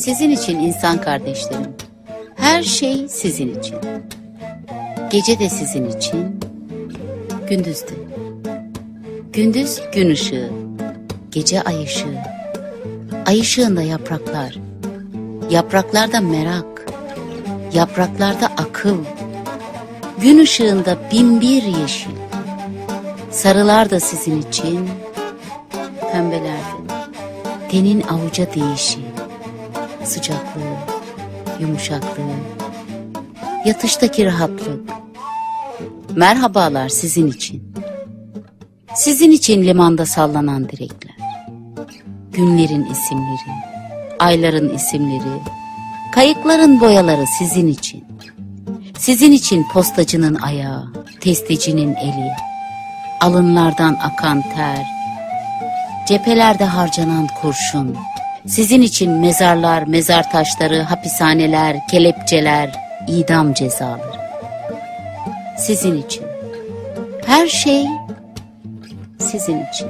Sizin için insan kardeşlerim. Her şey sizin için. Gece de sizin için, gündüz de. Gündüz gün ışığı, gece ay ışığı. Ay ışığında yapraklar, yapraklarda merak, yapraklarda akıl. Gün ışığında bin bir yeşil. Sarılar da sizin için, pembelerde. Tenin avuca değişi, sıcaklığı, yumuşaklığı, yatıştaki rahatlık. Merhabalar sizin için. Sizin için limanda sallanan direkler. Günlerin isimleri, ayların isimleri, kayıkların boyaları sizin için. Sizin için postacının ayağı, testecinin eli, alınlardan akan ter, cephelerde harcanan kurşun, sizin için mezarlar, mezar taşları, hapishaneler, kelepçeler, idam cezaları. Sizin için. Her şey sizin için.